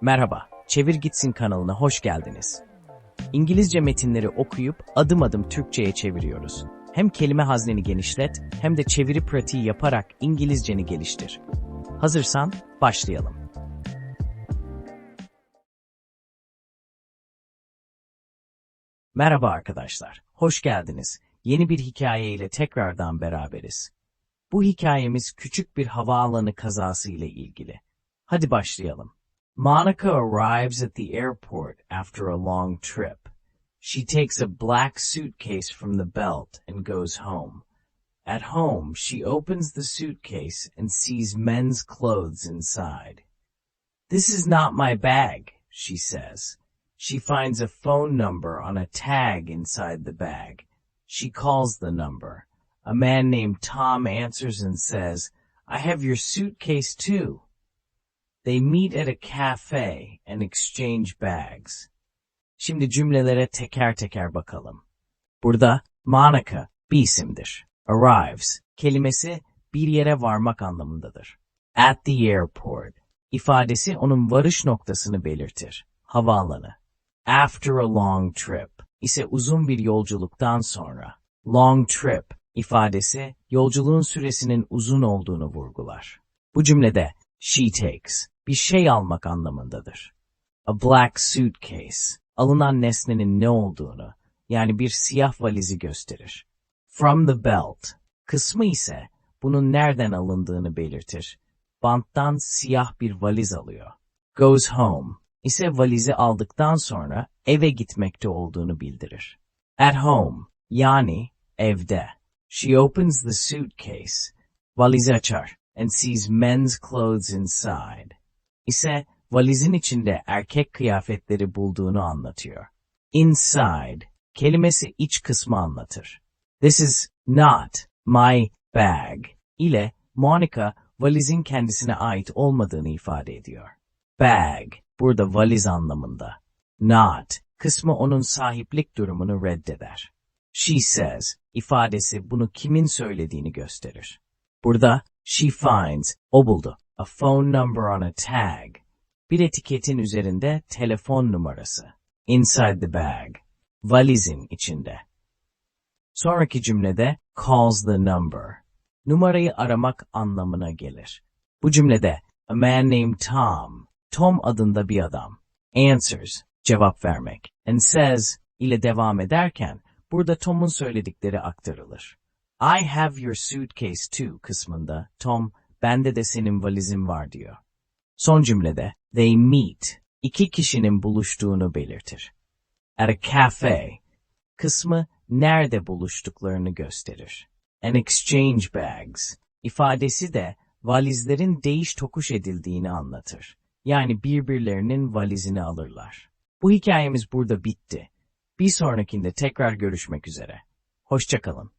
Merhaba, Çevir Gitsin kanalına hoş geldiniz. İngilizce metinleri okuyup adım adım Türkçe'ye çeviriyoruz. Hem kelime hazneni genişlet hem de çeviri pratiği yaparak İngilizceni geliştir. Hazırsan başlayalım. Merhaba arkadaşlar, hoş geldiniz. Yeni bir hikaye ile tekrardan beraberiz. Bu hikayemiz küçük bir havaalanı kazası ile ilgili. Hadi başlayalım. Monica arrives at the airport after a long trip. She takes a black suitcase from the belt and goes home. At home, she opens the suitcase and sees men's clothes inside. This is not my bag, she says. She finds a phone number on a tag inside the bag. She calls the number. A man named Tom answers and says, I have your suitcase too. They meet at a cafe and exchange bags. Şimdi cümlelere teker teker bakalım. Burada Monica bir isimdir. Arrives kelimesi bir yere varmak anlamındadır. At the airport ifadesi onun varış noktasını belirtir. Havaalanı. After a long trip ise uzun bir yolculuktan sonra. Long trip ifadesi yolculuğun süresinin uzun olduğunu vurgular. Bu cümlede she takes bir şey almak anlamındadır. A black suitcase alınan nesnenin ne olduğunu yani bir siyah valizi gösterir. From the belt kısmı ise bunun nereden alındığını belirtir. Banttan siyah bir valiz alıyor. Goes home ise valizi aldıktan sonra eve gitmekte olduğunu bildirir. At home yani evde. She opens the suitcase. Valizi açar and sees men's clothes inside. İse valizin içinde erkek kıyafetleri bulduğunu anlatıyor. Inside kelimesi iç kısmı anlatır. This is not my bag ile Monica valizin kendisine ait olmadığını ifade ediyor. Bag burada valiz anlamında. Not kısmı onun sahiplik durumunu reddeder. She says ifadesi bunu kimin söylediğini gösterir. Burada she finds o buldu. A phone number on a tag. Bir etiketin üzerinde telefon numarası. Inside the bag. Valizin içinde. Sonraki cümlede calls the number. Numarayı aramak anlamına gelir. Bu cümlede a man named Tom, Tom adında bir adam, answers, cevap vermek, and says ile devam ederken burada Tom'un söyledikleri aktarılır. I have your suitcase too kısmında Tom, bende de senin valizin var diyor. Son cümlede they meet, iki kişinin buluştuğunu belirtir. At a cafe, kısmı nerede buluştuklarını gösterir. An exchange bags, ifadesi de valizlerin değiş tokuş edildiğini anlatır. Yani birbirlerinin valizini alırlar. Bu hikayemiz burada bitti. Bir sonrakinde tekrar görüşmek üzere. Hoşçakalın.